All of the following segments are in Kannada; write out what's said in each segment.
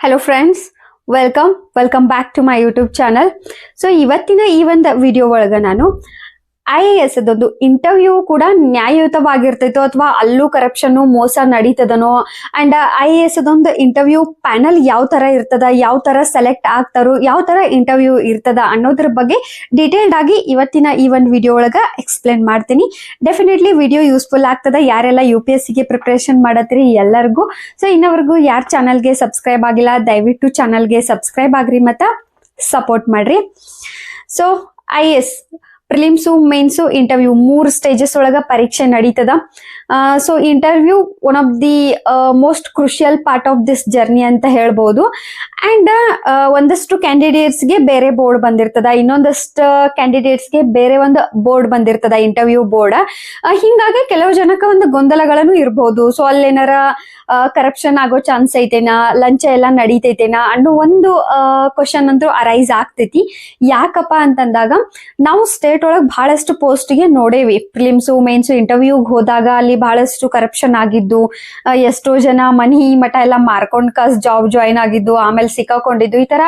Hello friends welcome welcome back to my YouTube channel so ಇವತ್ತಿನ ಈ ಒಂದು ವಿಡಿಯೋ ಒಳಗೆ ನಾನು ಐ ಎ ಎಸ್ ಅದೊಂದು ಇಂಟರ್ವ್ಯೂ ಕೂಡ ನ್ಯಾಯಯುತವಾಗಿರ್ತೈತೋ ಅಥವಾ ಅಲ್ಲೂ ಕರಪ್ಷನ್ ಮೋಸ ನಡೀತದನೋ? ಅಂಡ್ ಐ ಎ ಎಸ್ ಅದೊಂದು ಇಂಟರ್ವ್ಯೂ ಪ್ಯಾನಲ್ ಯಾವ ತರ ಇರ್ತದ, ಯಾವ ತರ ಸೆಲೆಕ್ಟ್ ಆಗ್ತಾರೋ, ಯಾವ ತರ ಇಂಟರ್ವ್ಯೂ ಇರ್ತದ ಅನ್ನೋದ್ರ ಬಗ್ಗೆ ಡೀಟೇಲ್ಡ್ ಆಗಿ ಇವತ್ತಿನ ಈ ಒಂದು ವಿಡಿಯೋ ಒಳಗ ಎಕ್ಸ್ಪ್ಲೇನ್ ಮಾಡ್ತೀನಿ. ಡೆಫಿನೆಟ್ಲಿ ವಿಡಿಯೋ ಯೂಸ್ಫುಲ್ ಆಗ್ತದ. ಯಾರೆಲ್ಲ ಯು ಪಿ ಎಸ್ ಸಿಗೆ ಪ್ರಿಪ್ರೇಷನ್ ಮಾಡತ್ತೀರಿ ಎಲ್ಲರಿಗೂ. ಸೊ ಇನ್ನವರೆಗೂ ಯಾರ ಚಾನಲ್ಗೆ ಸಬ್ಸ್ಕ್ರೈಬ್ ಆಗಿಲ್ಲ, ದಯವಿಟ್ಟು ಚಾನಲ್ಗೆ ಸಬ್ಸ್ಕ್ರೈಬ್ ಆಗ್ರಿ ಮತ್ತು ಸಪೋರ್ಟ್ ಮಾಡ್ರಿ. So I S prelims mains interview ಮೂರು ಸ್ಟೇಜಸ್ ಒಳಗ ಪರೀಕ್ಷೆ ನಡೀತದ so interview one of the most crucial part of this journey ಅಂತ ಹೇಳ್ಬೋದು ಅಂಡ್ ಒಂದಷ್ಟು ಕ್ಯಾಂಡಿಡೇಟ್ಸ್ಗೆ ಬೇರೆ ಬೋರ್ಡ್ ಬಂದಿರ್ತದ ಇನ್ನೊಂದಷ್ಟು ಕ್ಯಾಂಡಿಡೇಟ್ಸ್ಗೆ ಬೇರೆ ಒಂದು ಬೋರ್ಡ್ ಬಂದಿರ್ತದ ಇಂಟರ್ವ್ಯೂ ಬೋರ್ಡ್ ಹಿಂಗಾಗಿ ಕೆಲವು ಜನಕ್ಕೆ ಒಂದು ಗೊಂದಲಗಳನ್ನು ಇರ್ಬೋದು ಸೊ ಅಲ್ಲೇನಾರ ಕರಪ್ಷನ್ ಆಗೋ ಚಾನ್ಸ್ ಐತೆನಾ ಲಂಚ ಎಲ್ಲ ನಡೀತೈತೇನಾ ಅನ್ನೋ ಒಂದು ಕ್ವಶನ್ ಅಂತೂ ಅರೈಸ್ ಆಗ್ತೈತಿ. ಯಾಕಪ್ಪ ಅಂತಂದಾಗ, ನಾವು ಸ್ಟೇಟ್ ಒಳಗೆ ಬಹಳಷ್ಟು ಪೋಸ್ಟ್ಗೆ ನೋಡೇವಿ. ಪ್ರಿಲಿಮ್ಸು ಮೇನ್ಸು ಇಂಟರ್ವ್ಯೂಗೆ ಹೋದಾಗ ಅಲ್ಲಿ ಬಹಳಷ್ಟು ಕರಪ್ಷನ್ ಆಗಿದ್ದು ಎಷ್ಟೋ ಜನ ಮನಿ ಮಠ ಎಲ್ಲ ಮಾರ್ಕೊಂಡ್ ಕಸ್ ಜಾಬ್ ಜಾಯಿನ್ ಆಗಿದ್ದು, ಆಮೇಲೆ ಸಿಕ್ಕಾಕೊಂಡಿದ್ದು, ಈ ತರ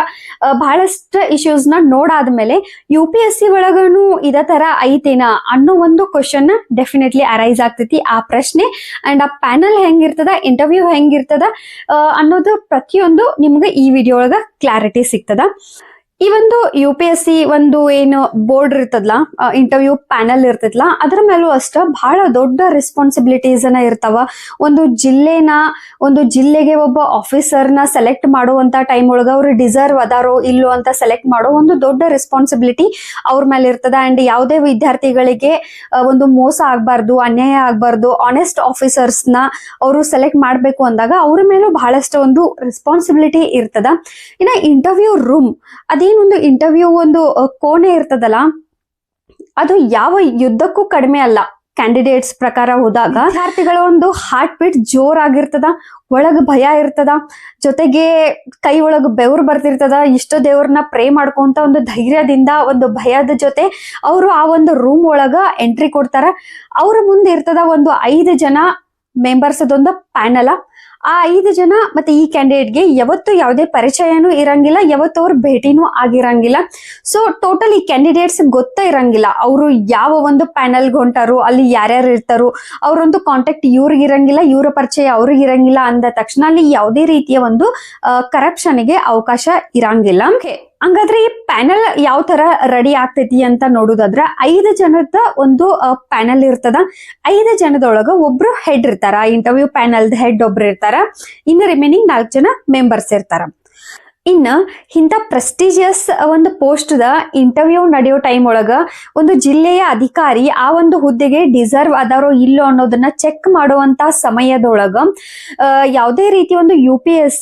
ಬಹಳಷ್ಟು ಇಶ್ಯೂಸ್ನ ನೋಡಾದ್ಮೇಲೆ ಯು ಪಿ ಎಸ್ ಸಿ ಒಳಗನು ಇದೇ ತರ ಐತೇನಾ ಅನ್ನೋ ಒಂದು ಕ್ವಶನ್ ಡೆಫಿನೆಟ್ಲಿ ಅರೈಸ್ ಆಗ್ತೈತಿ ಆ ಪ್ರಶ್ನೆ. ಅಂಡ್ ಆ ಪ್ಯಾನಲ್ ಹೆಂಗಿರ್ತದ ಇಂಟರ್ವ್ಯೂ ಹೆಂಗಿರ್ತದ ಅನ್ನೋದು ಪ್ರತಿಯೊಂದು ನಿಮ್ಗೆ ಈ ವಿಡಿಯೋ ಒಳಗ ಕ್ಲಾರಿಟಿ ಸಿಗ್ತದ. ಈ ಒಂದು ಯು ಪಿ ಎಸ್ ಸಿ ಒಂದು ಏನು ಬೋರ್ಡ್ ಇರ್ತದಲ್ಲ ಇಂಟರ್ವ್ಯೂ ಪ್ಯಾನಲ್ ಇರ್ತದಲ್ಲ ಅದ್ರ ಮೇಲೂ ಅಷ್ಟ ಬಹಳ ದೊಡ್ಡ ರೆಸ್ಪಾನ್ಸಿಬಿಲಿಟೀಸ್ ಅನ್ನ ಇರ್ತಾವ. ಒಂದು ಜಿಲ್ಲೆನ, ಒಂದು ಜಿಲ್ಲೆಗೆ ಒಬ್ಬ ಆಫೀಸರ್ನ ಸೆಲೆಕ್ಟ್ ಮಾಡುವಂತ ಟೈಮ್ ಒಳಗ ಅವ್ರು ಡಿಸರ್ವ್ ಅದಾರೋ ಇಲ್ಲೋ ಅಂತ ಸೆಲೆಕ್ಟ್ ಮಾಡೋ ಒಂದು ದೊಡ್ಡ ರೆಸ್ಪಾನ್ಸಿಬಿಲಿಟಿ ಅವ್ರ ಮೇಲೆ ಇರ್ತದ. ಅಂಡ್ ಯಾವುದೇ ವಿದ್ಯಾರ್ಥಿಗಳಿಗೆ ಒಂದು ಮೋಸ ಆಗ್ಬಾರ್ದು, ಅನ್ಯಾಯ ಆಗ್ಬಾರ್ದು ಆನೆಸ್ಟ್ ಆಫೀಸರ್ಸ್ನ ಅವರು ಸೆಲೆಕ್ಟ್ ಮಾಡಬೇಕು ಅಂದಾಗ ಅವ್ರ ಮೇಲೂ ಬಹಳಷ್ಟು ಒಂದು ರೆಸ್ಪಾನ್ಸಿಬಿಲಿಟಿ ಇರ್ತದ. ಇನ್ನ ಇಂಟರ್ವ್ಯೂ ರೂಮ್ ಅದೇನೊಂದು ಇಂಟರ್ವ್ಯೂ ಒಂದು ಕೋಣೆ ಇರ್ತದಲ್ಲ, ಅದು ಯಾವ ಯುದ್ಧಕ್ಕೂ ಕಡಿಮೆ ಅಲ್ಲ. ಕ್ಯಾಂಡಿಡೇಟ್ಸ್ ಪ್ರಕಾರ ಹೋದಾಗ ವಿದ್ಯಾರ್ಥಿಗಳ ಒಂದು ಹಾರ್ಟ್ ಬೀಟ್ ಜೋರಾಗಿರ್ತದ, ಒಳಗ್ ಭಯ ಇರ್ತದ, ಜೊತೆಗೆ ಕೈ ಒಳಗೆ ಬೆವರು ಬರ್ತಿರ್ತದ, ಇಷ್ಟೋ ದೇವ್ರನ್ನ ಪ್ರೇ ಮಾಡ್ಕೊಂತ ಒಂದು ಧೈರ್ಯದಿಂದ, ಒಂದು ಭಯದ ಜೊತೆ ಅವರು ಆ ಒಂದು ರೂಮ್ ಒಳಗ ಎಂಟ್ರಿ ಕೊಡ್ತಾರ. ಅವ್ರ ಮುಂದೆ ಇರ್ತದ ಒಂದು ಐದು ಜನ ಮೆಂಬರ್ಸ್ ಅದೊಂದು ಪ್ಯಾನಲ ಆ ಐದು ಜನ ಮತ್ತೆ ಈ ಕ್ಯಾಂಡಿಡೇಟ್ಗೆ ಯಾವತ್ತು ಯಾವುದೇ ಪರಿಚಯನೂ ಇರಂಗಿಲ್ಲ, ಯಾವತ್ತು ಅವ್ರ ಭೇಟಿನೂ ಆಗಿರಂಗಿಲ್ಲ. ಸೊ ಟೋಟಲ್ ಈ ಕ್ಯಾಂಡಿಡೇಟ್ಸ್ ಗೊತ್ತೇ ಇರಂಗಿಲ್ಲ. ಅವರು ಯಾವ ಒಂದು ಪ್ಯಾನಲ್ ಹೊಂಟಾರು, ಅಲ್ಲಿ ಯಾರ್ಯಾರು ಇರ್ತಾರೋ, ಅವರೊಂದು ಕಾಂಟ್ಯಾಕ್ಟ್ ಇವ್ರಿಗೆ ಇರಂಗಿಲ್ಲ, ಇವರ ಪರಿಚಯ ಅವ್ರಿಗೆ ಇರಂಗಿಲ್ಲ ಅಂದ ತಕ್ಷಣ ಅಲ್ಲಿ ಯಾವುದೇ ರೀತಿಯ ಒಂದು ಕರಪ್ಷನ್ಗೆ ಅವಕಾಶ ಇರಂಗಿಲ್ಲ. ಹಂಗಾದ್ರೆ ಈ ಪ್ಯಾನಲ್ ಯಾವ ತರ ರೆಡಿ ಆಗ್ತೈತಿ ಅಂತ ನೋಡುದಾದ್ರ ಐದು ಜನದ ಒಂದು ಪ್ಯಾನಲ್ ಇರ್ತದ. ಐದು ಜನದೊಳಗ ಒಬ್ರು ಹೆಡ್ ಇರ್ತಾರ. ಇಂಟರ್ವ್ಯೂ ಪ್ಯಾನಲ್ ಹೆಡ್ ಒಬ್ರು ಇರ್ತಾರ. ಇನ್ನು ರಿಮೈನಿಂಗ್ ನಾಲ್ಕು ಜನ ಮೆಂಬರ್ಸ್ ಇರ್ತಾರ. ಇನ್ನ ಇಂಥ ಪ್ರೆಸ್ಟಿಜಿಯಸ್ ಒಂದು ಪೋಸ್ಟ್ ದ ಇಂಟರ್ವ್ಯೂ ನಡೆಯೋ ಟೈಮ್ ಒಳಗ ಒಂದು ಜಿಲ್ಲೆಯ ಅಧಿಕಾರಿ ಆ ಒಂದು ಹುದ್ದೆಗೆ ಡಿಸರ್ವ್ ಅದಾರೋ ಇಲ್ಲೋ ಅನ್ನೋದನ್ನ ಚೆಕ್ ಮಾಡುವಂತ ಸಮಯದೊಳಗ ಯಾವುದೇ ರೀತಿ ಒಂದು U P S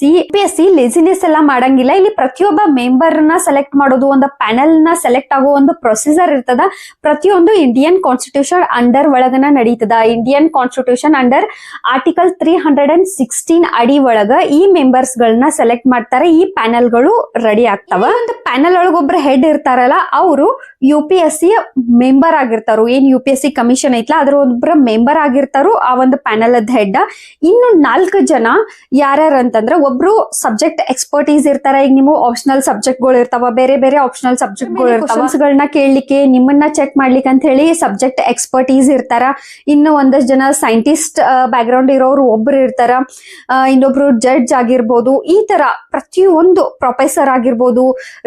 C laziness ಎಲ್ಲ ಮಾಡಂಗಿಲ್ಲ. ಇಲ್ಲಿ ಪ್ರತಿಯೊಬ್ಬ ಮೆಂಬರ್ನ ಸೆಲೆಕ್ಟ್ ಮಾಡೋದು ಒಂದು ಪ್ಯಾನೆಲ್ನ ಸೆಲೆಕ್ಟ್ ಆಗೋ ಒಂದು ಪ್ರೊಸೀಜರ್ ಇರ್ತದ. ಪ್ರತಿಯೊಂದು ಇಂಡಿಯನ್ ಕಾನ್ಸ್ಟಿಟ್ಯೂಷನ್ ಅಂಡರ್ ಒಳಗನ ನಡೀತದ. Indian constitution under article three hundred and sixteen ಅಡಿ ಒಳಗ ಈ ಮೆಂಬರ್ಸ್ ಗಳನ್ನ ಸೆಲೆಕ್ಟ್ ಮಾಡ್ತಾರೆ. ಈ ಪ್ಯಾನೆಲ್ಗಳು ರೆಡಿ ಆಗ್ತಾವ. ಒಂದು ಪ್ಯಾನೆಲ್ ಒಳಗೊಬ್ರು ಹೆಡ್ ಇರ್ತಾರಲ್ಲ ಅವರು U P S C member ಆಗಿರ್ತಾರೋ. ಏನ್ U P S C commission ಐತ್ಲಾ ಅದ್ರ ಒಬ್ಬರ ಮೆಂಬರ್ ಆಗಿರ್ತಾರೋ ಆ ಒಂದು ಪ್ಯಾನಲ್ ಅದ್ ಹೆಡ್ ಇನ್ನು ನಾಲ್ಕು ಜನ ಯಾರ್ಯಾರು ಅಂತಂದ್ರೆ ಒಬ್ರು ಸಬ್ಜೆಕ್ಟ್ ಎಕ್ಸ್ಪರ್ಟೀಸ್ ಇರ್ತಾರ ಈಗ ನಿಮ್ಮ ಆಪ್ಷನಲ್ ಸಬ್ಜೆಕ್ಟ್ಗಳು ಇರ್ತಾವ ಬೇರೆ ಬೇರೆ ಆಪ್ಷನಲ್ ಸಬ್ಜೆಕ್ಟ್ಗಳು ಇರ್ತಾವ. ಗಳನ್ನ ಕೇಳಲಿಕ್ಕೆ ನಿಮ್ಮನ್ನ ಚೆಕ್ ಮಾಡ್ಲಿಕ್ಕೆ ಅಂತ ಹೇಳಿ ಸಬ್ಜೆಕ್ಟ್ ಎಕ್ಸ್ಪರ್ಟೀಸ್ ಇರ್ತಾರ. ಇನ್ನು ಒಂದಷ್ಟು ಜನ ಸೈಂಟಿಸ್ಟ್ ಬ್ಯಾಕ್ ಗ್ರೌಂಡ್ ಇರೋರು ಒಬ್ರು ಇರ್ತಾರ. ಇನ್ನೊಬ್ರು ಜಡ್ಜ್ ಆಗಿರ್ಬೋದು. ಈ ತರ ಪ್ರತಿಯೊಂದು ಪ್ರೊಫೆಸರ್ ಆಗಿರ್ಬೋದು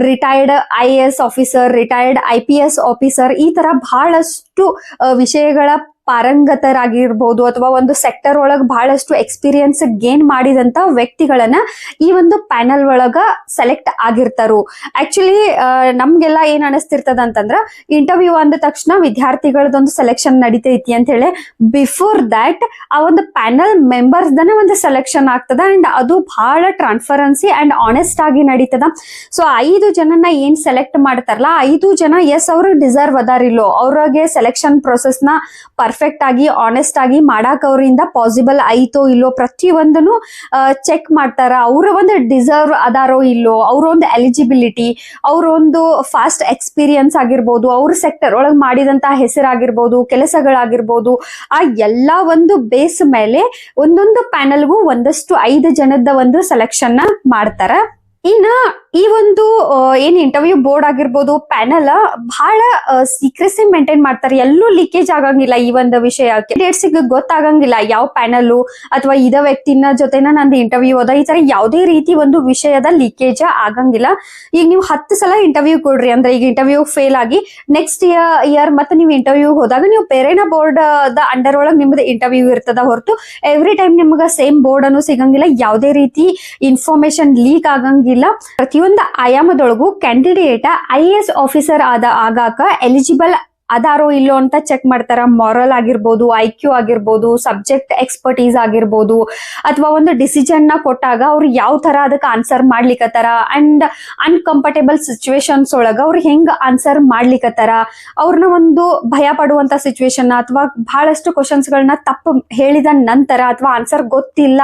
retired I A S officer retired I P S officer ಈ ತರ ಬಹಳಷ್ಟು ವಿಷಯಗಳ ಪಾರಂಗತರಾಗಿರ್ಬೋದು ಅಥವಾ ಒಂದು ಸೆಕ್ಟರ್ ಒಳಗ್ ಬಹಳಷ್ಟು ಎಕ್ಸ್ಪೀರಿಯನ್ಸ್ ಗೇನ್ ಮಾಡಿದಂತ ವ್ಯಕ್ತಿಗಳನ್ನ ಈ ಒಂದು ಪ್ಯಾನಲ್ ಒಳಗ ಸೆಲೆಕ್ಟ್ ಆಗಿರ್ತಾರು. ಆಕ್ಚುಲಿ ನಮ್ಗೆಲ್ಲ ಏನ್ ಅನಿಸ್ತಿರ್ತದ ಅಂತಂದ್ರ ಇಂಟರ್ವ್ಯೂ ಅಂದ ತಕ್ಷಣ ವಿದ್ಯಾರ್ಥಿಗಳದೊಂದು ಸೆಲೆಕ್ಷನ್ ನಡೀತೈತಿ ಅಂತ ಹೇಳಿ ಬಿಫೋರ್ ದಟ್ ಆ ಒಂದು ಪ್ಯಾನಲ್ ಮೆಂಬರ್ಸ್ ದನ ಒಂದು ಸೆಲೆಕ್ಷನ್ ಆಗ್ತದ ಅಂಡ್ ಅದು ಬಹಳ ಟ್ರಾನ್ಸ್ಪರೆನ್ಸಿ ಅಂಡ್ ಆನೆಸ್ಟ್ ಆಗಿ ನಡೀತದ. ಸೊ ಐದು ಜನನ ಏನ್ ಸೆಲೆಕ್ಟ್ ಮಾಡ್ತಾರಲ್ಲ, ಐದು ಜನ ಎಸ್ ಅವರು ಡಿಸರ್ವ್ ಅದಾರಿಲ್ಲೋ, ಅವ್ರಿಗೆ ಸೆಲೆಕ್ಷನ್ ಪ್ರೊಸೆಸ್ನ ಪರ್ಫೆಕ್ಟ್ ಆಗಿ ಆನೆಸ್ಟ್ ಆಗಿ ಮಾಡಕ್ ಅವರಿಂದ ಪಾಸಿಬಲ್ ಐತೋ ಇಲ್ಲೋ ಪ್ರತಿಯೊಂದನ್ನು ಚೆಕ್ ಮಾಡ್ತಾರ? ಅವರ ಒಂದು ಡಿಸರ್ವ್ ಅದಾರೋ ಇಲ್ಲೋ? ಅವ್ರ ಒಂದು ಎಲಿಜಿಬಿಲಿಟಿ ಅವರೊಂದು ಫಾಸ್ಟ್ ಎಕ್ಸ್ಪೀರಿಯನ್ಸ್ ಆಗಿರ್ಬೋದು, ಅವ್ರ ಸೆಕ್ಟರ್ ಒಳಗೆ ಮಾಡಿದಂತಹ ಹೆಸರಾಗಿರ್ಬೋದು, ಕೆಲಸಗಳಾಗಿರ್ಬೋದು, ಆ ಎಲ್ಲ ಒಂದು ಬೇಸ್ ಮೇಲೆ ಒಂದೊಂದು ಪ್ಯಾನಲ್ಗೂ ಒಂದಷ್ಟು ಐದು ಜನದ ಒಂದು ಸೆಲೆಕ್ಷನ್ ಮಾಡ್ತಾರ? ಇನ್ನ ಈ ಒಂದು ಏನ್ ಇಂಟರ್ವ್ಯೂ ಬೋರ್ಡ್ ಆಗಿರ್ಬೋದು ಪ್ಯಾನಲ್ ಬಹಳ ಸೀಕ್ರೆಸಿ ಮೇಂಟೈನ್ ಮಾಡ್ತಾರೆ. ಎಲ್ಲೂ ಲೀಕೇಜ್ ಆಗಂಗಿಲ್ಲ ಈ ಒಂದು ವಿಷಯ ಡೇಟ್ಸ್ ಗೊತ್ತಾಗಂಗಿಲ್ಲ ಯಾವ ಪ್ಯಾನಲ್ ಅಥವಾ ಇದ ವ್ಯಕ್ತಿನ ಜೊತೆನ ನಂದು ಇಂಟರ್ವ್ಯೂ ಅದ ಈ ತರ ಯಾವುದೇ ರೀತಿ ಒಂದು ವಿಷಯದ ಲೀಕೇಜ್ ಆಗಂಗಿಲ್ಲ. ಈಗ ನೀವು ಹತ್ತು ಸಲ ಇಂಟರ್ವ್ಯೂ ಕೊಡ್ರಿ. ಅಂದ್ರೆ ಈಗ ಇಂಟರ್ವ್ಯೂ ಫೇಲ್ ಆಗಿ ನೆಕ್ಸ್ಟ್ ಇಯರ್ ಮತ್ತೆ ನೀವು ಇಂಟರ್ವ್ಯೂ ಹೋದಾಗ ನೀವು ಬೇರೆನ ಬೋರ್ಡ್ ದ ಅಂಡರ್ ಒಳಗೆ ನಿಮ್ದು ಇಂಟರ್ವ್ಯೂ ಇರ್ತದ. ಹೊರತು ಎವ್ರಿ ಟೈಮ್ ನಿಮ್ಗೆ ಸೇಮ್ ಬೋರ್ಡ್ ಅನ್ನು ಸಿಗಂಗಿಲ್ಲ. ಯಾವುದೇ ರೀತಿ ಇನ್ಫಾರ್ಮೇಶನ್ ಲೀಕ್ ಆಗಂಗಿಲ್ಲ. ಪ್ರತಿಯೊಂದು ಆಯಾಮದೊಳಗೂ ಕ್ಯಾಂಡಿಡೇಟ್ ಐ ಎಸ್ ಆಫೀಸರ್ ಆದ ಆಗಾಕ ಎಲಿಜಿಬಲ್ ಅದಾರೋ ಇಲ್ಲೋ ಅಂತ ಚೆಕ್ ಮಾಡ್ತಾರ. ಮಾರಲ್ ಆಗಿರ್ಬೋದು ಐ ಕ್ಯೂ ಆಗಿರ್ಬೋದು ಸಬ್ಜೆಕ್ಟ್ ಎಕ್ಸ್ಪರ್ಟೀಸ್ ಆಗಿರ್ಬೋದು, ಅಥವಾ ಒಂದು ಡಿಸಿಷನ್ನ ಕೊಟ್ಟಾಗ ಅವ್ರು ಯಾವ ತರ ಅದಕ್ಕೆ ಆನ್ಸರ್ ಮಾಡ್ಲಿಕ್ಕತ್ತಾರ ಅಂಡ್ ಅನ್ಕಂಫರ್ಟೇಬಲ್ ಸಿಚುವೇಶನ್ಸ್ ಒಳಗ ಅವ್ರು ಹೆಂಗ್ ಆನ್ಸರ್ ಮಾಡ್ಲಿಕ್ಕತ್ತಾರ ಅವ್ರನ್ನ ಒಂದು ಭಯ ಪಡುವಂತ ಸಿಚುವೇಶನ್ ಅಥವಾ ಬಹಳಷ್ಟು ಕ್ವಶನ್ಸ್ ಗಳನ್ನ ತಪ್ಪು ಹೇಳಿದ ನಂತರ ಅಥವಾ ಆನ್ಸರ್ ಗೊತ್ತಿಲ್ಲ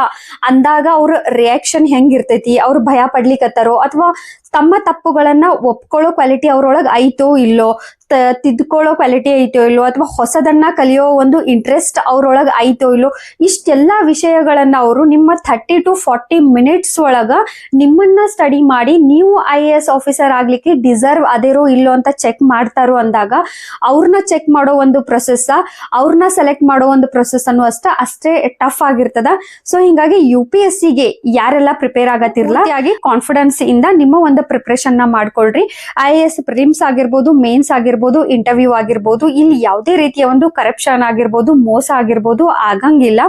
ಅಂದಾಗ ಅವ್ರ ರಿಯಾಕ್ಷನ್ ಹೆಂಗಿರ್ತೈತಿ ಅವ್ರು ಭಯ ಪಡ್ಲಿಕ್ಕತ್ತಾರೋ ಅಥವಾ ತಮ್ಮ ತಪ್ಪುಗಳನ್ನ ಒಪ್ಕೊಳ್ಳೋ ಕ್ವಾಲಿಟಿ ಅವ್ರೊಳಗ್ ಐತೋ ಇಲ್ಲೋ ತಿದ್ಕೊಳ್ಳೋ ಕ್ವಾಲಿಟಿ ಐತೋ ಇಲ್ಲೋ, ಅಥವಾ ಹೊಸದನ್ನ ಕಲಿಯೋ ಒಂದು ಇಂಟ್ರೆಸ್ಟ್ ಅವ್ರೊಳಗ್ ಐತೋ ಇಲ್ಲೋ, ಇಷ್ಟೆಲ್ಲಾ ವಿಷಯಗಳನ್ನ ಅವರು ನಿಮ್ಮ ಥರ್ಟಿ ಟು ಫಾರ್ಟಿ ಮಿನಿಟ್ಸ್ ಒಳಗ ನಿಮ್ಮನ್ನ ಸ್ಟಡಿ ಮಾಡಿ ನೀವು ಐ ಎ ಎಸ್ ಆಫೀಸರ್ ಆಗ್ಲಿಕ್ಕೆ ಡಿಸರ್ವ್ ಅದೇರೋ ಇಲ್ಲೋ ಅಂತ ಚೆಕ್ ಮಾಡ್ತಾರೋ ಅಂದಾಗ ಅವ್ರನ್ನ ಚೆಕ್ ಮಾಡೋ ಒಂದು ಪ್ರೊಸೆಸ್ ಅವ್ರನ್ನ ಸೆಲೆಕ್ಟ್ ಮಾಡೋ ಒಂದು ಪ್ರೊಸೆಸ್ ಅನ್ನು ಅಷ್ಟ ಅಷ್ಟೇ ಟಫ್ ಆಗಿರ್ತದ. ಸೊ ಹಿಂಗಾಗಿ ಯು ಪಿ ಎಸ್ ಸಿಗೆ ಯಾರೆಲ್ಲ ಪ್ರಿಪೇರ್ ಆಗತ್ತಿರಲ್ಲ ಕಾನ್ಫಿಡೆನ್ಸ್ ಇಂದ ನಿಮ್ಮ ಒಂದು ಪ್ರಿಪರೇಷನ್ನ ಮಾಡ್ಕೊಳ್ರಿ. ಐ ಎ ಎಸ್ ಪ್ರಿಮ್ಸ್ ಆಗಿರ್ಬೋದು ಮೇನ್ಸ್ ಆಗಿರ್ಬೋದು ಇಂಟರ್ವ್ಯೂ ಆಗಿರ್ಬೋದು, ಇಲ್ಲಿ ಯಾವುದೇ ರೀತಿಯ ಒಂದು ಕರಪ್ಷನ್ ಆಗಿರ್ಬೋದು, ಮೋಸ ಆಗಿರ್ಬೋದು, ಆಗಂಗಿಲ್ಲ.